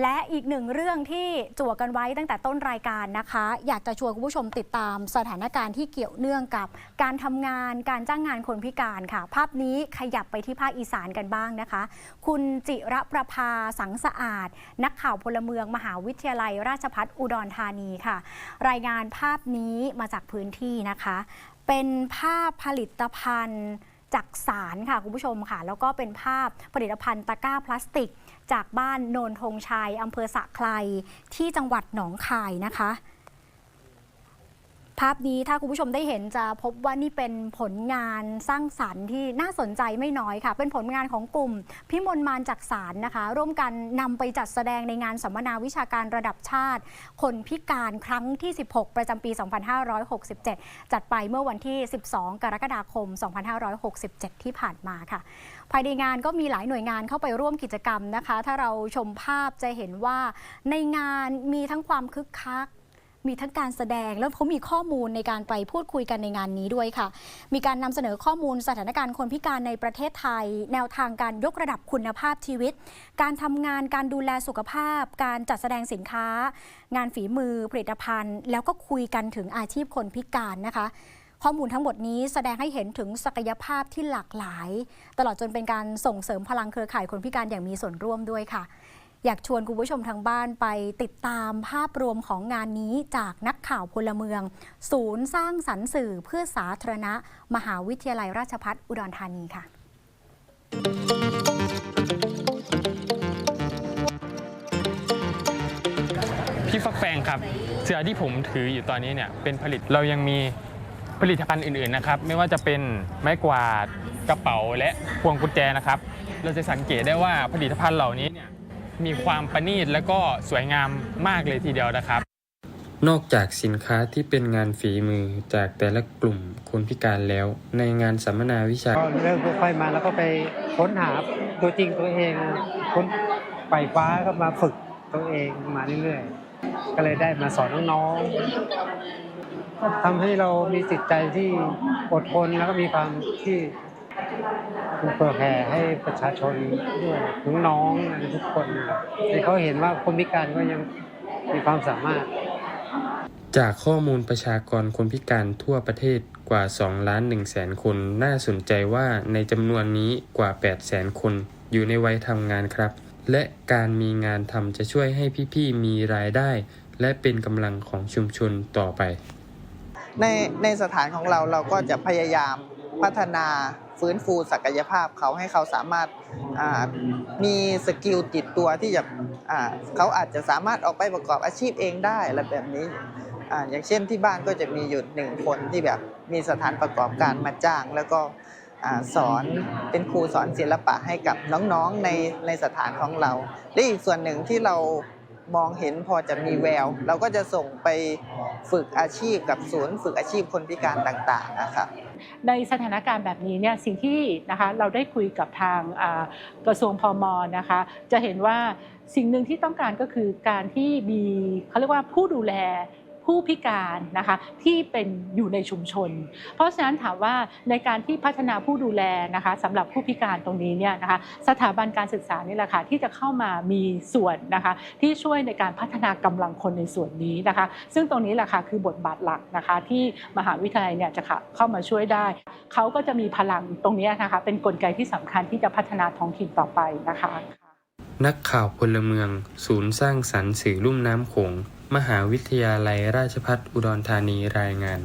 และอีกหนึ่งเรื่องที่จั่วกันไว้ตั้งแต่ต้นรายการนะคะ อยากจะชวนคุณผู้ชมติดตามสถานการณ์ที่เกี่ยวเนื่องกับ การทำงานการจ้างงานคนพิการค่ะ ภาพนี้ขยับไปที่ภาคอีสานกันบ้างนะคะ คุณจิระประภาสังสะอาด นักข่าวพลเมืองมหาวิทยาลัย ราชภัฏอุดรธานีค่ะ รายงานภาพนี้มาจากพื้นที่นะคะ เป็นภาพผลิตภัณฑ์ จากสารค่ะคุณผู้ชมค่ะ แล้วก็เป็นภาพผลิตภัณฑ์ตะกร้าพลาสติก จากบ้านโนนทงชัยอำเภอสะไคลที่จังหวัดหนองคายนะคะ ภาพนี้ถ้าคุณผู้ชมได้เห็นจะพบว่านี่เป็นผลงานสร้างสรรค์ที่น่าสนใจไม่น้อยค่ะ เป็นผลงานของกลุ่ม พิมลมานจักสารนะคะ ร่วมกันนำไปจัดแสดงในงานสัมมนาวิชาการระดับชาติ คนพิการครั้งที่ 16 ประจำปี 2567 จัดไปเมื่อวันที่ 12 กรกฎาคม 2567 ที่ผ่านมาค่ะ ภายในงานก็มีหลายหน่วยงานเข้าไปร่วมกิจกรรมนะคะ ถ้าเราชมภาพจะเห็นว่าในงานมีทั้งความคึกคัก มีทั้งการแสดงแล้วเขามีข้อมูลในการไปพูดคุยกันในงานนี้ด้วยค่ะ มีการนำเสนอข้อมูลสถานการณ์คนพิการในประเทศไทย แนวทางการยกระดับคุณภาพชีวิต การทำงานการดูแลสุขภาพ การจัดแสดงสินค้า งานฝีมือ ผลิตภัณฑ์ แล้วก็คุยกันถึงอาชีพคนพิการนะคะข้อมูลทั้งหมดนี้แสดงให้เห็นถึงศักยภาพที่หลากหลาย ตลอดจนเป็นการส่งเสริมพลังเครือข่ายคนพิการอย่างมีส่วนร่วมด้วยค่ะ อยากชวนคุณผู้ชมทางบ้านไปติดตามภาพรวมของงานนี้จากนักข่าวพลเมือง ศูนย์สร้างสรรค์สื่อเพื่อสาธารณะ มหาวิทยาลัยราชภัฏอุดรธานีค่ะ พี่ฟักแฟงครับ เสื้อที่ผมถืออยู่ตอนนี้เนี่ยเป็นผลิตเรายังมีผลิตภัณฑ์อื่นๆนะครับ ไม่ว่าจะเป็นไม้กวาดกระเป๋าและพวงกุญแจนะครับ เราจะสังเกตได้ว่าผลิตภัณฑ์เหล่านี้เนี่ย มีความประณีตและก็สวยงามมากเลยทีเดียวนะครับ นอกจากสินค้าที่เป็นงานฝีมือจากแต่ละกลุ่มคนพิการแล้ว ในงานสัมมนาวิชา ก็เริ่มค่อยๆมาแล้วก็ไปค้นหาตัวจริงตัวเองค้นไปฟ้าก็มาฝึกตัวเองมาเรื่อยๆ ก็เลยได้มาสอนน้องๆทำให้เรามีจิตใจที่อดทนแล้วก็มีความที่ เปิดแผ่ให้ประชาชนด้วยน้องๆทุกคนให้เขาเห็นว่าคนพิการก็ยังมีความสามารถ จากข้อมูลประชากรคนพิการทั่วประเทศกว่า 2 ล้าน1แสนคน น่าสนใจว่าในจำนวนนี้กว่า 8 แสนคน อยู่ในวัยทำงานครับ และการมีงานทำจะช่วยให้พี่ๆมีรายได้ และเป็นกำลังของชุมชนต่อไป ในในสถานของเราเราก็จะพยายามพัฒนา ฟื้นฟูศักยภาพเขาให้เขาสามารถมีสกิลติดตัวที่จะเขาอาจจะสามารถออกไปประกอบอาชีพเองได้อะไรแบบนี้อย่างเช่นที่บ้านก็จะมีอยู่หนึ่งคนที่แบบมีสถานประกอบการมาจ้าง แล้วก็สอนเป็นครูสอนศิลปะให้กับน้องๆในในสถานของเราและอีกส่วนหนึ่งที่เรา มองเห็นพอจะมีแวว เราก็จะส่งไปฝึกอาชีพกับศูนย์ฝึกอาชีพคนพิการต่างๆนะครับในสถานการณ์แบบนี้เนี่ยสิ่งที่นะคะเราได้คุยกับทางกระทรวงพมนะคะจะเห็นว่าสิ่งหนึ่งที่ต้องการก็คือการที่มีเขาเรียกว่าผู้ดูแล ผู้พิการนะคะที่เป็นอยู่ในชุมชน เพราะฉะนั้นถามว่าในการที่พัฒนาผู้ดูแลนะคะสำหรับผู้พิการตรงนี้เนี่ยนะคะสถาบันการศึกษานี่แหละค่ะที่จะเข้ามามีส่วนนะคะที่ช่วยในการพัฒนากำลังคนในส่วนนี้นะคะ ซึ่งตรงนี้แหละค่ะคือบทบาทหลักนะคะที่มหาวิทยาลัยเนี่ยจะเข้ามาช่วยได้ เขาก็จะมีพลังตรงนี้นะคะเป็นกลไกที่สำคัญที่จะพัฒนาท้องถิ่นต่อไปนะคะ นักข่าวพลเมือง ศูนย์สร้างสรรค์สื่อลุ่มน้ำโขง มหาวิทยาลัยราชภัฏอุดรธานีรายงาน